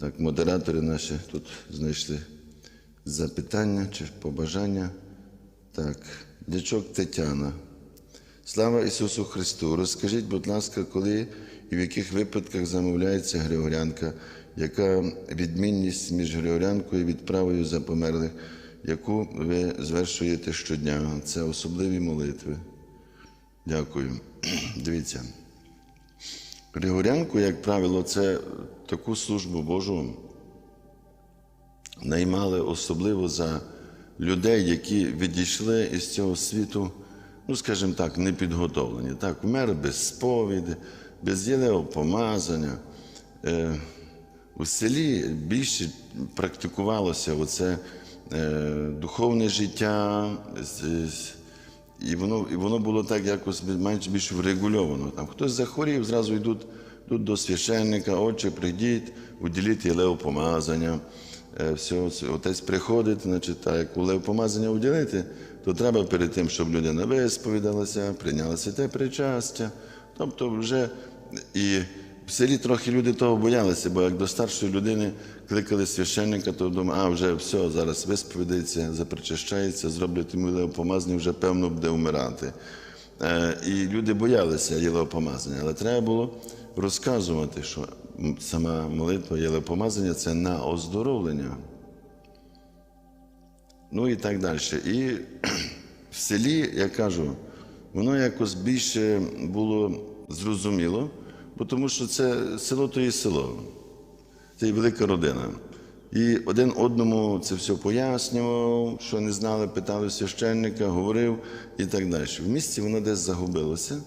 Так, модератори наші тут знайшли запитання чи побажання. Так, дячок Тетяна. Слава Ісусу Христу! Розкажіть, будь ласка, коли і в яких випадках замовляється Григорянка, яка відмінність між Григорянкою і відправою за померлих, яку ви звершуєте щодня? Це особливі молитви. Дякую. Дивіться. Григорянку, як правило, це таку службу Божу наймали особливо за людей, які відійшли із цього світу, ну, скажімо так, непідготовлені. Так, вмер без сповіді, без єлевого помазання. Е, у селі більше практикувалося оце е, духовне життя. І воно, і воно було так якось менш більш врегульовано. Там хтось захворів, зразу йдуть, йдуть до священника, отче, прийдіть, уділіть єлево помазання. Е, Все, отець приходить, значить, а як улев помазання уділити, то треба перед тим, щоб людина висповідалася, прийняла святе причастя. Тобто вже і в селі трохи люди того боялися, бо як до старшої людини кликали священника, то думали, а вже все, зараз висповідається, запричащається, зроблять йому єлеопомазання, вже певно буде вмирати. Е, І люди боялися єлеопомазання, але треба було розказувати, що сама молитва єлеопомазання це на оздоровлення. Ну і так далі. І в селі, я кажу, воно якось більше було зрозуміло, тому що це село то є село, це і велика родина. І один одному це все пояснював, що не знали, питали священника, говорив і так далі. В місті воно десь загубилося.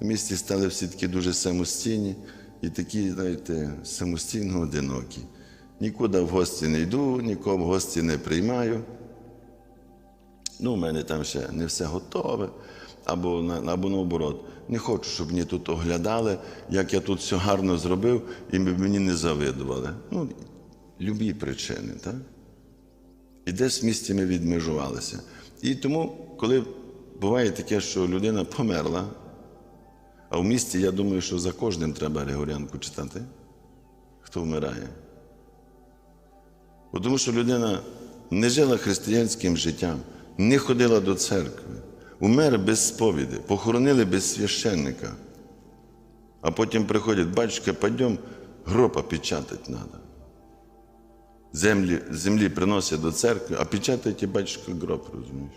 В місті стали всі такі дуже самостійні і такі, знаєте, самостійно одинокі. Нікуди в гості не йду, нікого в гості не приймаю. Ну, у мене там ще не все готове, або, або наоборот. Не хочу, щоб мені тут оглядали, як я тут все гарно зробив, і мені не завидували. Ну, любі причини, так? І десь в місті ми відмежувалися. І тому, коли буває таке, що людина померла, а в місті, я думаю, що за кожним треба Григорянку читати, хто вмирає. Бо Тому що людина не жила християнським життям, не ходила до церкви, умер без сповіді, похоронили без священника. А потім приходять, батюшка, пойдем, гроба печатати треба. Землі, землі приносять до церкви, а печатайте, батюшка, гроб, розумієш?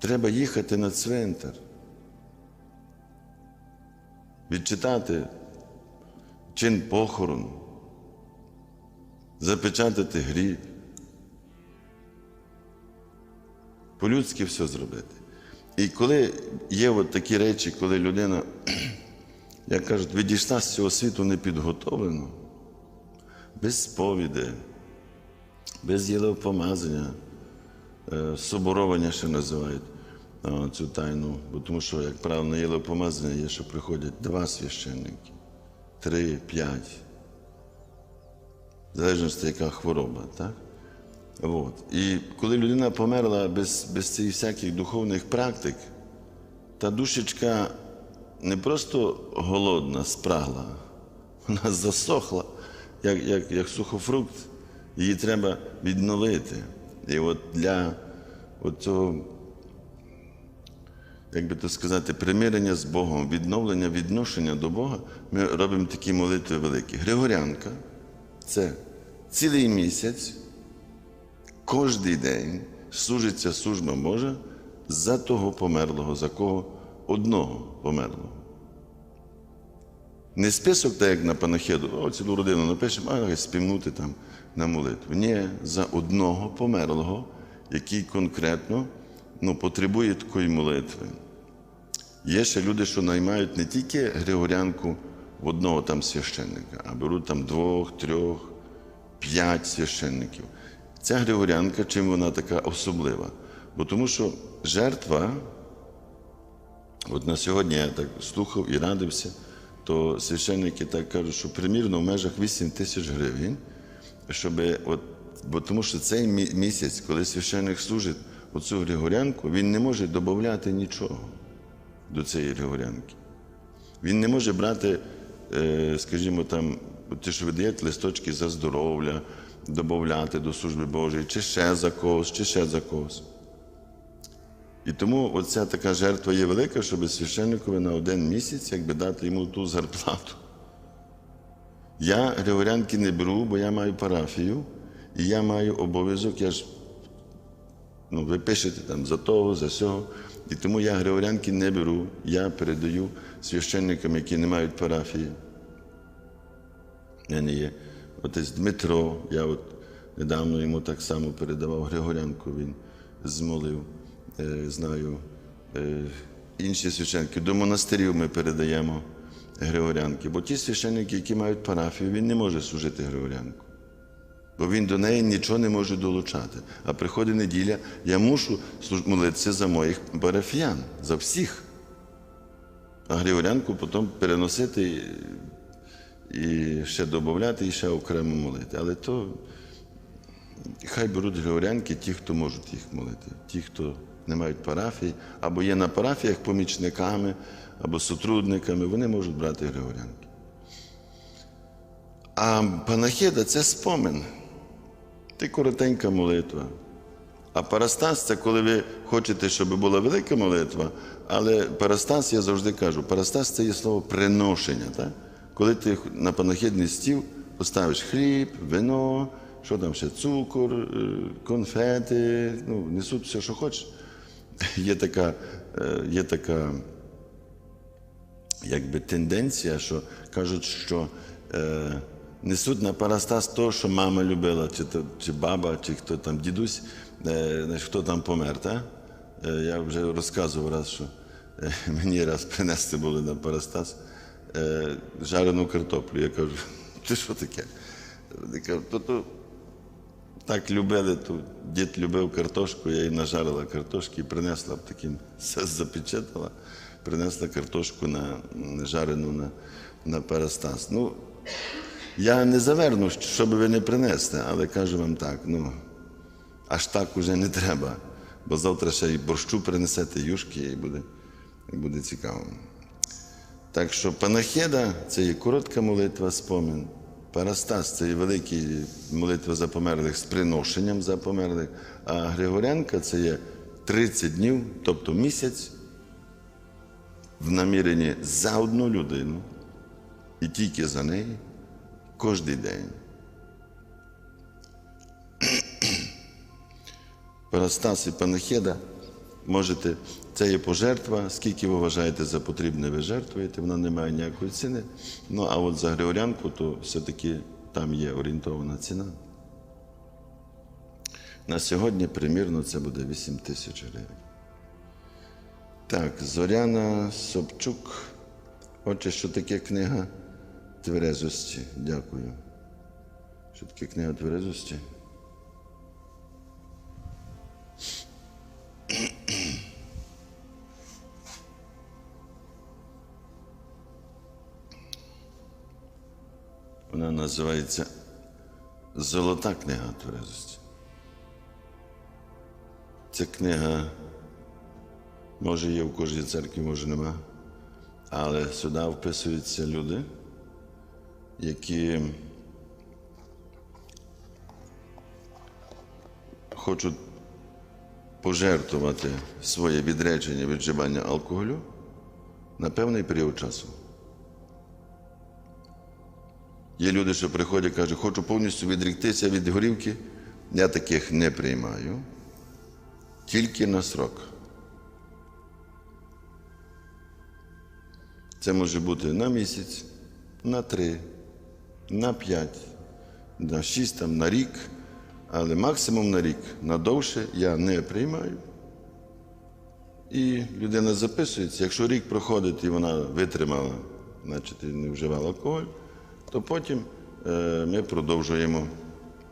Треба їхати на цвинтар, відчитати чин похорону, запечатати гріб, по-людськи все зробити. І коли є от такі речі, коли людина, як кажуть, відійшла з цього світу непідготовлено, без сповіді, без єлеопомазання, е, соборовання ще називають цю тайну, бо тому що, як правило, на єлеопомазання є, що приходять два священники три, п'ять. В залежності, яка хвороба, так? От. І коли людина померла без, без цих всяких духовних практик, та душечка не просто голодна, спрагла, вона засохла, як, як, як сухофрукт, її треба відновити. І от для от цього як би то сказати, примирення з Богом, відновлення, відношення до Бога, ми робимо такі молитви великі. Григорянка це цілий місяць, кожний день служиться служба Божа за того померлого, за кого одного померлого. Не список, так як на панахиду, о, цілу родину напишемо, а співнути там на молитву. Ні, за одного померлого, який конкретно ну, потребує такої молитви. Є ще люди, що наймають не тільки Григорянку в одного там священника, а беруть там двох, трьох, п'ять священників. Ця Григорянка, чим вона така особлива? Бо тому що жертва, от на сьогодні я так слухав і радився, то священники так кажуть, що примірно в межах 8 тисяч гривень, щоб от, бо тому що цей місяць, коли священник служить оцю Григорянку, він не може додати нічого до цієї Григорянки. Він не може брати е, скажімо, там, ті, що видають листочки за здоров'я, додати до служби Божої, чи ще за когось, чи ще за когось. І тому оця така жертва є велика, щоб священникові на один місяць якби дати йому ту зарплату. Я григорянки не беру, бо я маю парафію, і я маю обов'язок, я ж ну, ви пишете там за того, за сього. І тому я григорянки не беру, я передаю священникам, які не мають парафії. У мене є отець Дмитро, я от недавно йому так само передавав Григорянку, він змолив, знаю. Інші священники. До монастирів ми передаємо Григорянки. Бо ті священники, які мають парафію, він не може служити Григорянку. Бо він до неї нічого не може долучати. А приходить неділя, я мушу молитися за моїх парафіян, за всіх. А Григорянку потім переносити і- ще додати, і ще окремо молити. Але то хай беруть Григорянки ті, хто можуть їх молити, ті, хто не мають парафії, або є на парафіях помічниками, або сотрудниками, вони можуть брати Григорянки. А панахида це спомин. Це коротенька молитва. А парастас це коли ви хочете, щоб була велика молитва, але парастас, я завжди кажу, парастас це є слово приношення. Так? Коли ти на панахидний стіл поставиш хліб, вино, що там ще, цукор, е, конфети, ну, несуть все, що хочеш. Є така, е, є така якби тенденція, що кажуть, що е, несуть на парастас то, що мама любила, чи, то, чи баба, чи хто там, дідусь, е, хто там помер. Та? Е, я вже розказував раз, що мені раз принесли були на парастас е, жарену картоплю. Я кажу, ти що таке? Вони кажуть, то, то так любили, то дід любив картошку, я їй нажарила картошки і принесла б таким, все запечатала, принесла картошку на м, жарену на, на парастас. Ну, я не заверну, щоб ви не принесли, але кажу вам так, ну, аж так уже не треба, бо завтра ще й борщу принесете, юшки, і буде, і буде цікаво. Так що панахида це є коротка молитва, спомин. Парастас це є велика молитва за померлих з приношенням за померлих. А Григорянка це є 30 днів, тобто місяць, в наміренні за одну людину і тільки за неї кожен день. Парастас і панахида можете, це є пожертва, скільки ви вважаєте за потрібне, ви жертвуєте, вона не має ніякої ціни. Ну а от за григорянку, то все-таки там є орієнтована ціна. На сьогодні примірно це буде 8 тисяч гривень. Так, Зоряна Собчук. Отже, що таке книга тверезості? Дякую. Що таке книга тверезості? Називається Золота книга тверезості. Ця книга може є в кожній церкві, може нема. Але сюди вписуються люди, які хочуть пожертвувати своє відречення від вживання алкоголю на певний період часу. Є люди, що приходять і кажуть, хочу повністю відріктися від горівки. Я таких не приймаю, тільки на срок. Це може бути на місяць, на три, на п'ять, на шість, там, на рік, але максимум на рік. На довше я не приймаю. І людина записується. Якщо рік проходить і вона витримала, значить і не вживала алкоголь, то потім е, ми продовжуємо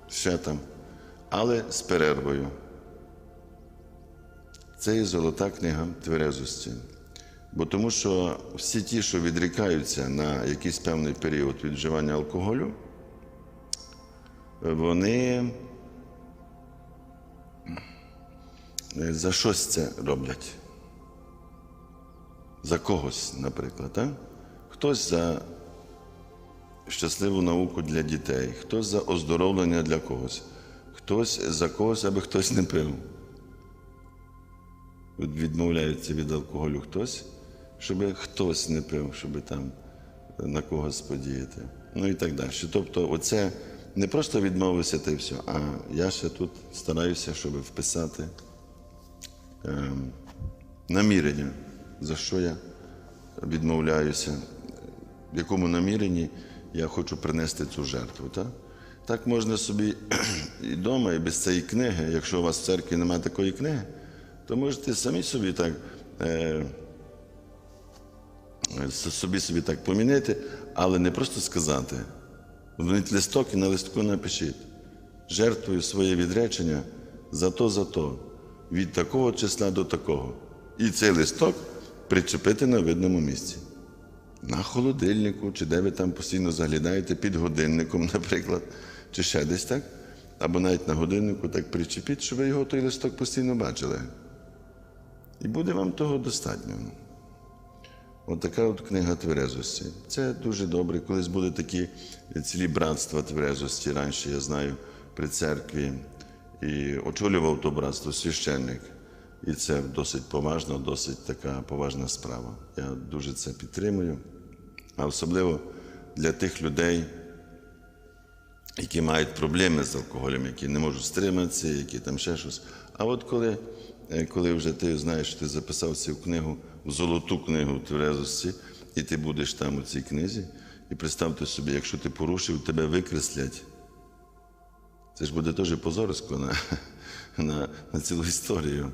ще там, але з перервою. Це є золота книга тверезості. Бо тому що всі ті, що відрікаються на якийсь певний період від вживання алкоголю, вони е, за щось це роблять. За когось, наприклад. А? Хтось за щасливу науку для дітей, хтось за оздоровлення для когось, хтось за когось, аби хтось не пив. Відмовляється від алкоголю хтось, щоб хтось не пив, щоб там на когось подіяти. Ну і так далі. Тобто, оце не просто відмовився й все, а я ще тут стараюся, щоб вписати ем, намірення, за що я відмовляюся, в якому наміренні я хочу принести цю жертву. Так, так можна собі і вдома, і без цієї книги, якщо у вас в церкві немає такої книги, то можете самі собі так. Е, собі собі так помінити, але не просто сказати. Вміть листок і на листку напишіть. Жертвую своє відречення за то, за то, від такого числа до такого. І цей листок причепити на видному місці. На холодильнику, чи де ви там постійно заглядаєте під годинником, наприклад, чи ще десь так. Або навіть на годиннику так причепіть, щоб ви його той листок постійно бачили. І буде вам того достатньо. От така от книга тверезості. Це дуже добре. Колись були такі цілі братства тверезості. Раніше я знаю при церкві і очолював то братство священник. І це досить поважна, досить така поважна справа. Я дуже це підтримую. А особливо для тих людей, які мають проблеми з алкоголем, які не можуть стриматися, які там ще щось. А от коли, е, коли вже ти знаєш, ти записав цю книгу, в золоту книгу тверезості, і ти будеш там у цій книзі, і представте собі, якщо ти порушив, тебе викреслять. Це ж буде теж позорисько на, на, на цілу історію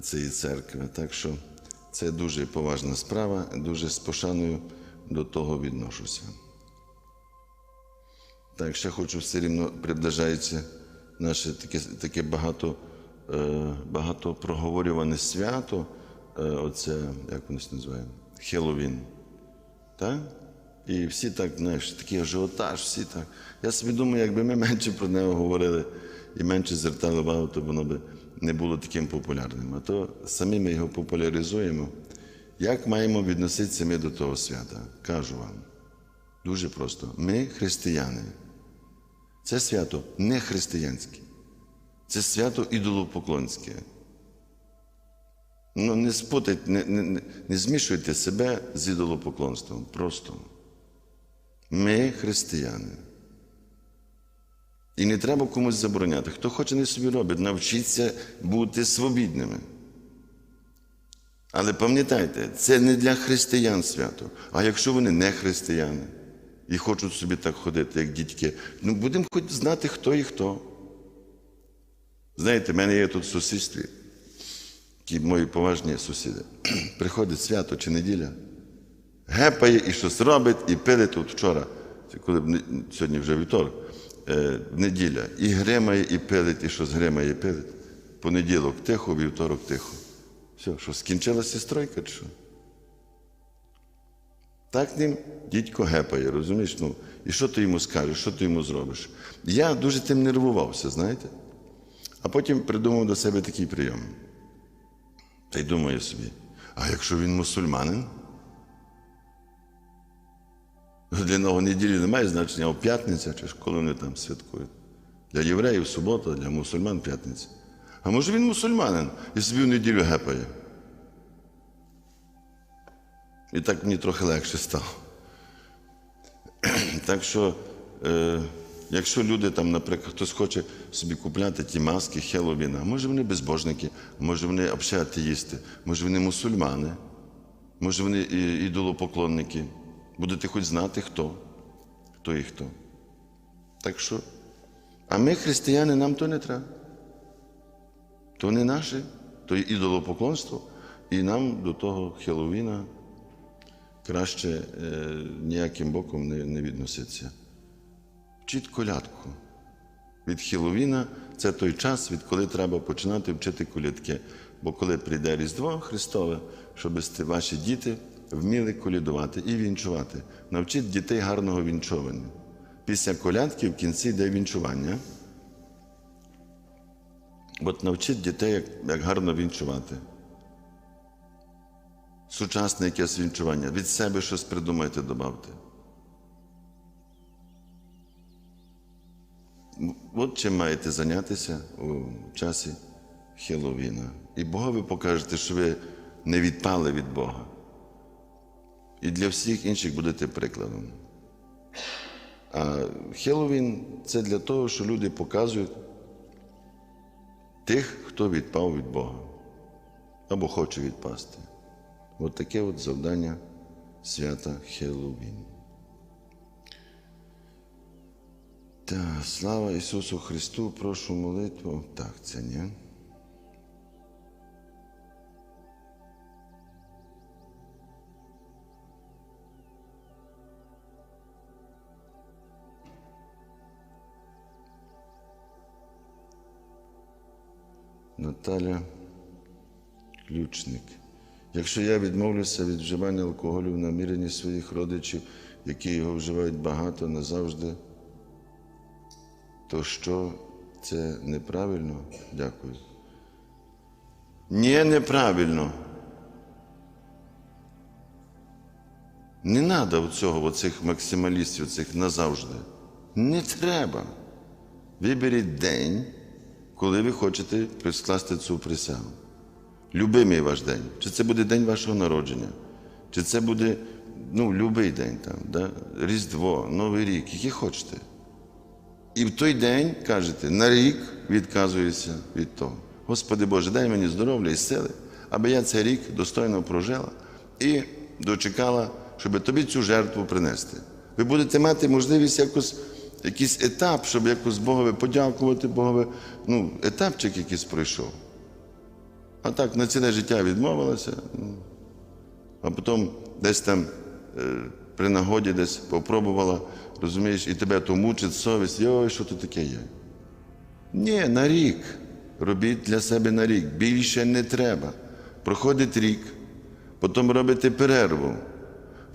цієї церкви. Так що це дуже поважна справа, дуже з пошаною до того відношуся. Так, ще хочу все рівно приближається наше таке, таке багато, е, багато проговорюване свято, е, оце, як воно називає, Хеллоуін. Так? І всі так, знаєш, такий ажіотаж, всі так. Я собі думаю, якби ми менше про нього говорили і менше звертали увагу, то воно би не було таким популярним. А то самі ми його популяризуємо. Як маємо відноситися ми до того свята? Кажу вам. Дуже просто. Ми християни. Це свято не християнське. Це свято ідолопоклонське. Ну, не спутайте, не, не, не, змішуйте себе з ідолопоклонством. Просто. Ми християни. І не треба комусь забороняти. Хто хоче, не собі робить. Навчіться бути свобідними. Але пам'ятайте, це не для християн свято. А якщо вони не християни і хочуть собі так ходити, як дітки, ну будемо хоч знати, хто і хто. Знаєте, в мене є тут в сусідстві, ті мої поважні сусіди. Приходить свято чи неділя, гепає і щось робить, і пили тут вчора, коли б сьогодні вже вівторок, е, неділя, і гримає, і пилить, і щось гримає, і пилить. Понеділок тихо, вівторок тихо. Все, що скінчилася стройка чи що? Так ним дідько гепає, розумієш? Ну, і що ти йому скажеш, що ти йому зробиш? Я дуже тим нервувався, знаєте? А потім придумав до себе такий прийом. Та й думаю собі, а якщо він мусульманин? Для нього неділі немає значення, а п'ятниця чи ж коли вони там святкують. Для євреїв субота, для мусульман п'ятниця. А може він мусульманин і собі в неділю гепає. І так мені трохи легше стало. Так що, е, якщо люди там, наприклад, хтось хоче собі купляти ті маски Хеллоуіна, може вони безбожники, може вони взагалі атеїсти, може вони мусульмани, може вони ідолопоклонники. Будете хоч знати, хто, хто і хто. Так що, а ми, християни, нам то не треба. То не наше, то ідолопоклонство, і нам до того Хеллоуіна краще е, ніяким боком не, не відноситися. Вчіть колядку. Від Хеллоуіна це той час, відколи треба починати вчити колядки. Бо коли прийде Різдво Христове, щоб ваші діти вміли колядувати і вінчувати. Навчіть дітей гарного вінчування. Після колядки в кінці йде вінчування. От навчіть дітей, як, як гарно вінчувати. Сучасне якесь вінчування. Від себе щось придумайте, додавте. От чим маєте зайнятися у часі Хеллоуіна. І Бога ви покажете, що ви не відпали від Бога. І для всіх інших будете прикладом. А Хеллоуін це для того, що люди показують тих, хто відпав від Бога або хоче відпасти. От таке от завдання свята Хеллоуін. Так, слава Ісусу Христу, прошу молитву. Так, це ні. Наталя Ключник. Якщо я відмовлюся від вживання алкоголю в наміренні своїх родичів, які його вживають багато назавжди, то що це неправильно? Дякую. Ні, неправильно. Не треба цього, оцих максималістів, цих назавжди. Не треба. Виберіть день, коли ви хочете скласти цю присягу. Любимий ваш день. Чи це буде день вашого народження, чи це буде ну, любий день, там, да? Різдво, Новий рік, який хочете. І в той день кажете, на рік відказуюся від того. Господи Боже, дай мені здоров'я і сили, аби я цей рік достойно прожила і дочекала, щоб тобі цю жертву принести. Ви будете мати можливість якось, якийсь етап, щоб якось Богові подякувати, Богові, ну, етапчик якийсь пройшов. А так на ціле життя відмовилася, ну, а потім десь там е, при нагоді десь попробувала, розумієш, і тебе то мучить совість, йой, що тут таке є. Ні, на рік. Робіть для себе на рік. Більше не треба. Проходить рік, потім робите перерву.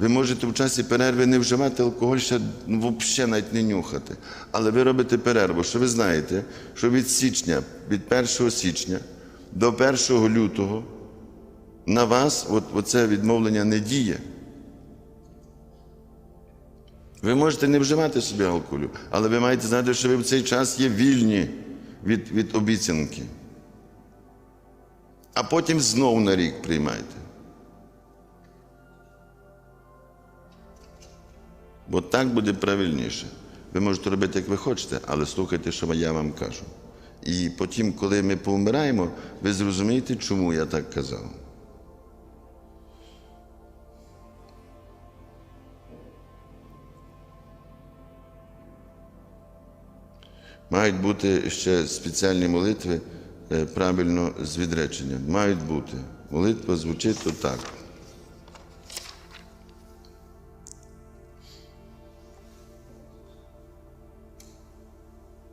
Ви можете в часі перерви не вживати алкоголь, ще взагалі навіть не нюхати. Але ви робите перерву, що ви знаєте, що від січня, від 1 січня до 1 лютого на вас от, оце відмовлення не діє. Ви можете не вживати собі алкоголю, але ви маєте знати, що ви в цей час є вільні від, від обіцянки. А потім знову на рік приймайте. Бо так буде правильніше. Ви можете робити, як ви хочете, але слухайте, що я вам кажу. І потім, коли ми повмираємо, ви зрозумієте, чому я так казав. Мають бути ще спеціальні молитви е, правильно з відреченням. Мають бути. Молитва звучить отак.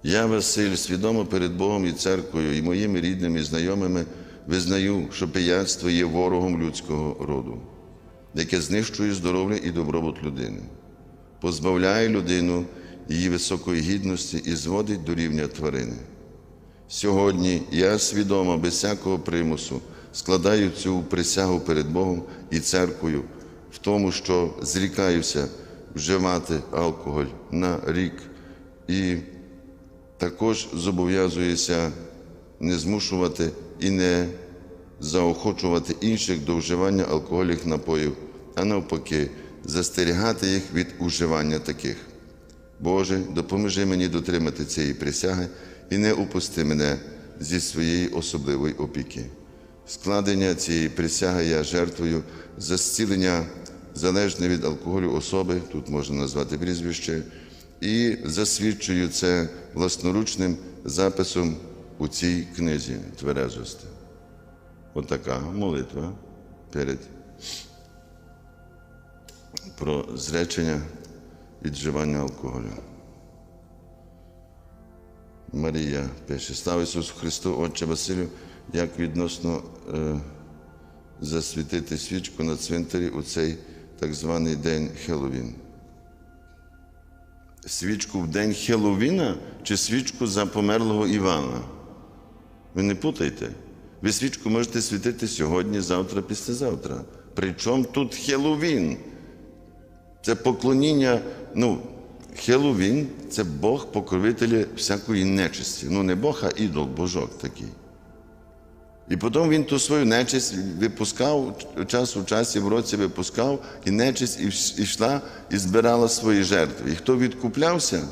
Я, Василь, свідомо перед Богом і церквою, і моїми рідними і знайомими визнаю, що пияцтво є ворогом людського роду, яке знищує здоров'я і добробут людини, позбавляє людину її високої гідності і зводить до рівня тварини. Сьогодні я свідомо, без всякого примусу, складаю цю присягу перед Богом і церквою в тому, що зрікаюся вживати алкоголь на рік і також зобов'язуюся не змушувати і не заохочувати інших до вживання алкогольних напоїв, а навпаки, застерігати їх від уживання таких. Боже, допоможи мені дотримати цієї присяги і не упусти мене зі своєї особливої опіки. Складення цієї присяги я жертвую за зцілення залежне від алкоголю особи, тут можна назвати прізвище, і засвідчую це власноручним записом у цій книзі тверезості. Отака молитва перед про зречення від алкоголю. Марія пише, слава Ісусу Христу, Отче Василю, як відносно е, засвітити свічку на цвинтарі у цей так званий день Хеллоуін. Свічку в день Хеллоуіна чи свічку за померлого Івана? Ви не путайте. Ви свічку можете світити сьогодні, завтра, післязавтра. Причому тут Хеллоуін? Це поклоніння, ну, Хеловін це Бог покровителя всякої нечисті. Ну, не Бог, а ідол, божок такий. І потім він ту свою нечисть випускав, час у часі в році випускав, і нечисть йшла і збирала свої жертви. І хто відкуплявся,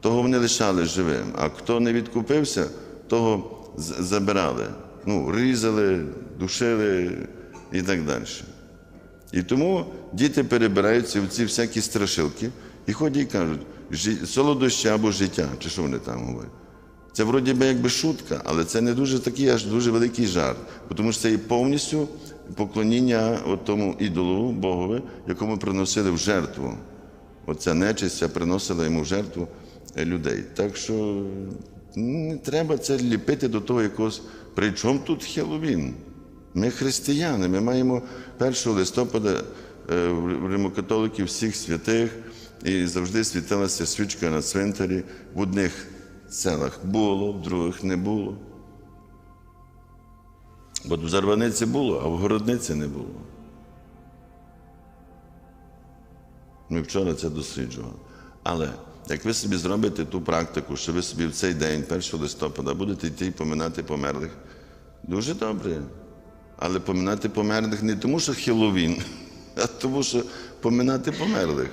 того вони лишали живим. А хто не відкупився, того забирали. Ну, різали, душили і так далі. І тому діти перебираються в ці всякі страшилки і ходять і кажуть, «Жі- солодощі або життя, чи що вони там говорять. Це вроді би якби шутка, але це не дуже такий аж дуже великий жарт, тому що це є повністю поклоніння тому ідолу Богові, якому приносили в жертву. Оця нечисть ця приносила йому в жертву е, людей. Так що не треба це ліпити до того якогось. При чому тут Хеллоуін? Ми християни, ми маємо 1 листопада е, в римокатоликів всіх святих, і завжди світилася свічка на цвинтарі. В одних селах було, в других не було. От в Зарваниці було, а в Городниці не було. Ми вчора це досліджували. Але як ви собі зробите ту практику, що ви собі в цей день, 1 листопада, будете йти і поминати померлих, дуже добре. Але поминати померлих не тому, що Хеллоуін, а тому, що поминати померлих.